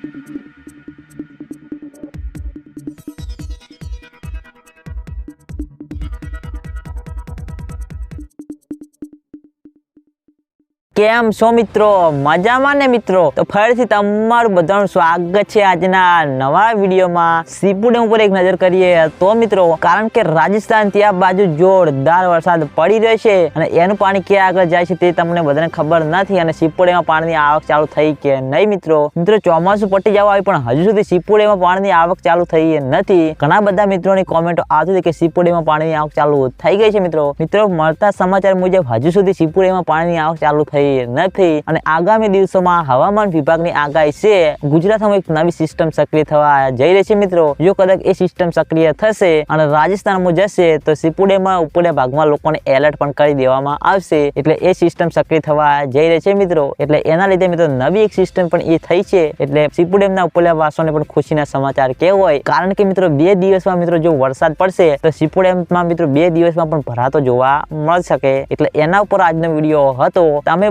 Thank you. કેમ છો મિત્રો? મજામાં ને મિત્રો? તો ફરીથી તમારું બધાનું સ્વાગત છે આજના નવા વિડીયોમાં. સીપુ ઉપર એક નજર કરીએ તો મિત્રો, કારણ કે રાજસ્થાન ત્યાં બાજુ જોરદાર વરસાદ પડી રહ્યો છે અને એનું પાણી ક્યાં આગળ જાય છે તે તમને બધાને ખબર નથી અને સીપુડેમાં પાણીની આવક ચાલુ થઈ કે નહીં મિત્રો? મિત્રો, ચોમાસું પટી જવા આવી પણ હજુ સુધી સીપુડેમાં પાણીની આવક ચાલુ થઈ નથી. ઘણા બધા મિત્રોની કોમેન્ટો આવતી હતી કે સીપુડેમાં પાણીની આવક ચાલુ થઈ ગઈ છે મિત્રો. મિત્રો, મળતા સમાચાર મુજબ હજુ સુધી સીપુડેમાં પાણીની આવક ચાલુ થઈ નથી. અને આગામી દિવસોમાં હવામાન વિભાગની આગાહી છે, ગુજરાતમાં એક નવી સિસ્ટમ સક્રિય થવા જઈ રહી છે મિત્રો. જો કદાચ એ સિસ્ટમ સક્રિય થશે અને રાજસ્થાનમાં જશે, તો સિપુડેમાં ઉપરના ભાગમાં લોકોને એલર્ટ પણ કરી દેવામાં આવશે. એટલે એ સિસ્ટમ સક્રિય થવા જઈ રહી છે મિત્રો. એટલે એના લીધે મિત્રો નવી એક સિસ્ટમ પણ એ થઈ છે. એટલે સિપુડેમના ઉપરના વાસોને પણ ખુશીના સમાચાર કહેવાય. કારણ કે મિત્રો બે દિવસમાં મિત્રો જો વરસાદ પડશે, તો સિપુડેમમાં મિત્રો બે દિવસમાં પણ ભરાતો જોવા મળી શકે. એટલે એના ઉપર આજનો વીડિયો હતો. તમે